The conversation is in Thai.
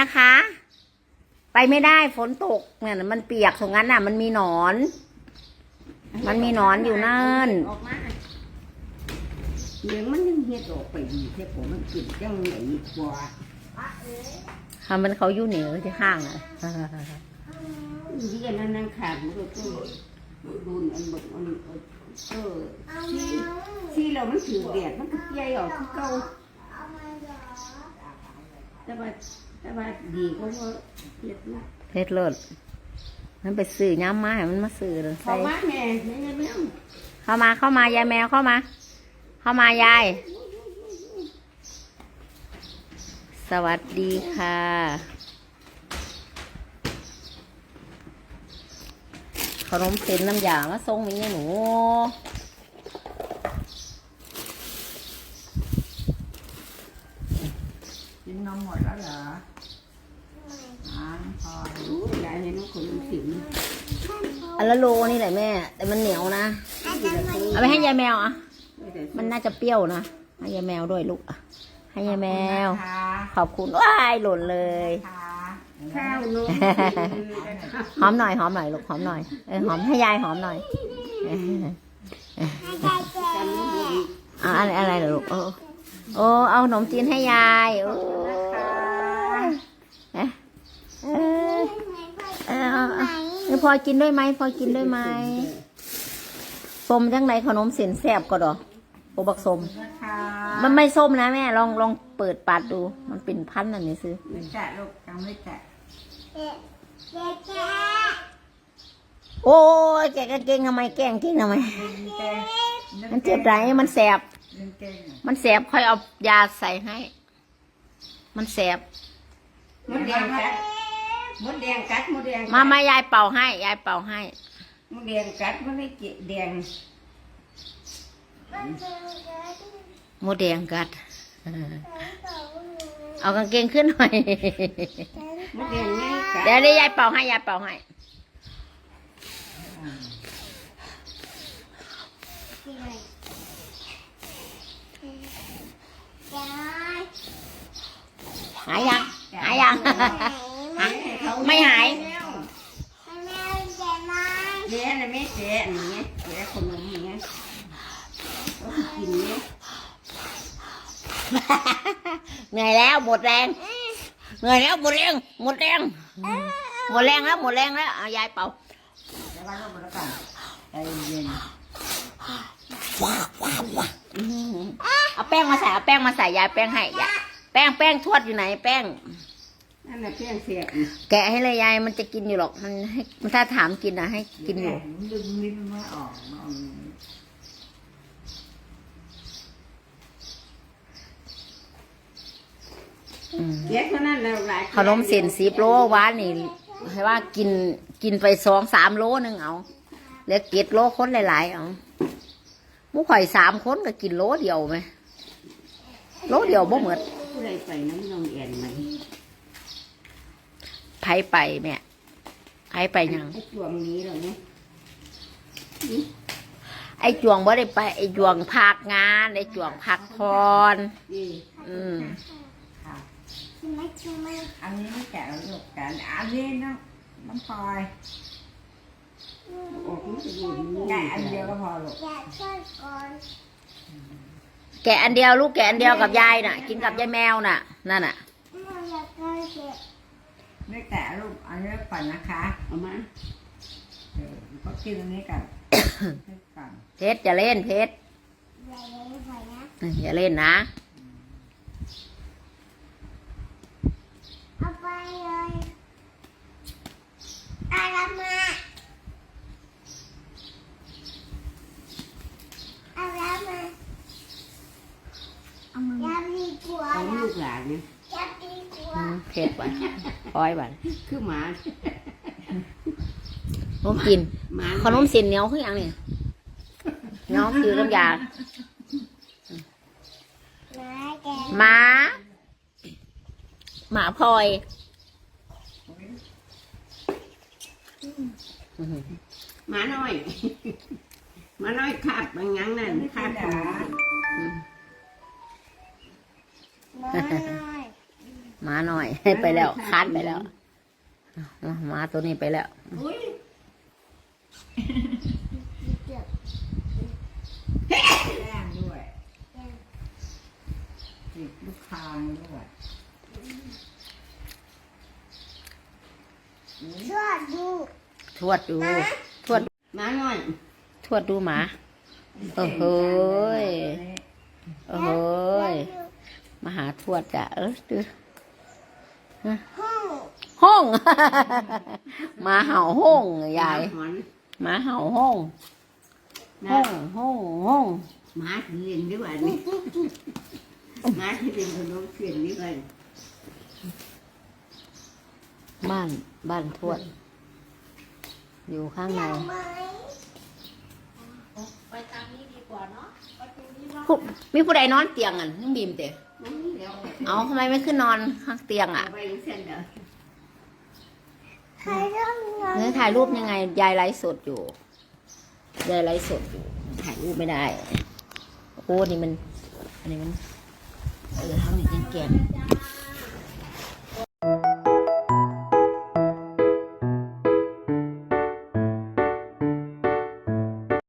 นะคะ ไปไม่ได้ฝนตกเนี่ยมันเปียกตรงนั้นน่ะ มันมีหนอน มันมีหนอนอยู่นั่นออกมาเลี้ยงมันยังเฮ็ดออกไปดีแค่ผมมันกินจังไหนกว่าค่ะมันเขาอยู่เหนือที่ข้างอะที่กันนั่นนั่งขาดมันก็ต้องดูนอันบกอันเออที่ที่เรามันถือแดดมันก็ใหญ่ออกที่เก่าแต่ว่า แต่ว่าดีก็ว่าเฮ็ดนะเพชรเลิศมันไปซื้อย้ำมาให้มันมาซื้อเลยขอใส่มาแม่แม่แม่เข้ามาเข้ามายายแมวเข้ามา เข้ามายาย สวัสดีค่ะ ขนมเส้นน้ำยามาส่งมีหนูกิน นมหมดแล้วเหรออ่านพอรู้ยายเห็นว่าคนมันสิงอันละโลนี่แหละแม่ แต่มันเหนียวนะ เอาไปให้ยายแมวอะ มันน่าจะเปรี้ยวนะ ให้ยายแมวด้วยลูกอะ ให้ยายแมวค่ะขอบคุณว้ายหล่นเลยค่ะข้าวนมหอมหน่อยหอมหน่อยลูกหอมหน่อย เออหอมให้ยายหอมหน่อยเออจำไม่ได้เอาอะไรอะไรเหรอลูกโอ้โอ้เอาขนมจีนให้ยาย โอ้ยเอ๊ะเออเออเอาเอาเอา พอกินด้วยไหมพอกินด้วยไหมส้มจังไรขนมเส้นแซ่บก็ดอกโอบักส้มค่ะมันไม่ส้มนะแม่ลองลองเปิดปัดดู มันเป็นพันธุ์อันนี้ซื้อไม่แตะลูกยังไม่แตะโอ้ยแกก็เก่งทำไมแกล้งเก่งทำไมดึงเก่งมันเจ็บไรมันแสบดึงเก่งมันแสบค่อยเอายาใส่ให้ มันแสบมดแดงกัด มดแดงกัดมดแดงมามายายเป่าให้ ยายเป่าให้ มดแดงกัดมันไม่เกะแดงโมดแดงกัด เอากางเกงขึ้นหน่อย มดแดงง่ายกัดเดี๋ยวนี้ยายเป่าให้ ยายเป่าให้ หายยัง หายยัง ไม่หาย เจ๊นะแม่เจ๊อันนี้เจ๊ขนมอย่างเงี้ยก็กินเนี่ย เหนื่อยแล้วหมดแรงเหนื่อยแล้วหมดแรงหมดแรงหมดแรงแล้วหมดแรงแล้วเอายายเป่าเดี๋ยวว่าลูกแล้วกันใจเย็นเอาแป้งมาใส่เอาแป้งมาใส่ยายแป้งให้ยายแป้งแป้งทวดอยู่ไหนแป้งนั่นแหละเพียงเสียบแกะให้เลยยายมันจะกินอยู่หรอกมันให้มันถ้าถามกินนะให้กินอยู่ดึงนิ้วไม่ออกมา เอาอืมเจ๊คนนั้นแล้วหลายขนมเส้นสีโลหวานนี่ ให้ว่ากินกินไปสองสามโลนึงเอาเหลือเกตโลคนหลายๆเอาหมุข่อยสามคนก็กินโลเดียวไหมโลเดียวบ่เหมือนผู้ใดไปน้ำนองแอนไหมไผไปแม่ไผไปยังไอ้จวงนี้เหรอเนี่ยไอ้จวงบ่ได้ไปไอ้จวงพักงานไอ้จวงพักพรนี่อืมค่ะ อันนี้ไม่แตะแล้วลูกแต่อันนี้น้ำน้ำพลอยออกมันจะอยู่นี่แกะอันเดียวก็พอลูกแกะอันเดียวลูกแกะอันเดียวกับยายน่ะ กินกับยายแมวน่ะนั่นน่ะไม่แตะลูกอันนี้ก่อนนะคะเอามาเออก็กินอันนี้ก่อนให้ก่อนเพชรอย่าเล่นเพชรอย่าเล่นนะ เอาไปเลย เอาละมาเอาละมาอย่าดีกว่าเอาลูกหลานเนี่ยอย่าดีกว่าอืมเพชรไปปล่อยไปคือหมาลูกกิน หมาขนมเส้นเหนียวคืออย่างนี้เหนียวคือน้ำยาหมาแกหมาหมาพลอย หมาน้อยหมาน้อยขาบมันยังนั่นขาบขนมาหน่อยหมาหน่อยไปแล้วคานไปแล้วเอาหมาตัวนี้ไปแล้วแรงด้วยติดลูกคางด้วยช่วยดู ทวดดู ทวดมาหน่อย ทวดดูหมา โอ้โหยโอ้โหยมาหาทวดจ้ะเออดูห้องห้อง หมาเห่าห้องยายหอนหมาเห่าห้องห้องห้องห้องหมาที่เรียนดีกว่านี่หมาที่เป็นขนมเสียนดีกว่าบ้านบ้านทวด อยู่ข้างในไหมผู้มีผู้ใดนอนเตียงอะน้องบีมเตะนั่นนี่แล้วเอาทำไมไม่ขึ้นนอนข้างเตียงอะเอาไปเส้นเด้อใครต้องนอนเนื้อถ่ายรูปยังไง ยายไลฟ์สดอยู่ ยายไลฟ์สดอยู่ ถ่ายรูปไม่ได้ โอ้นี่มัน อันนี้มัน เออทำนี่แกม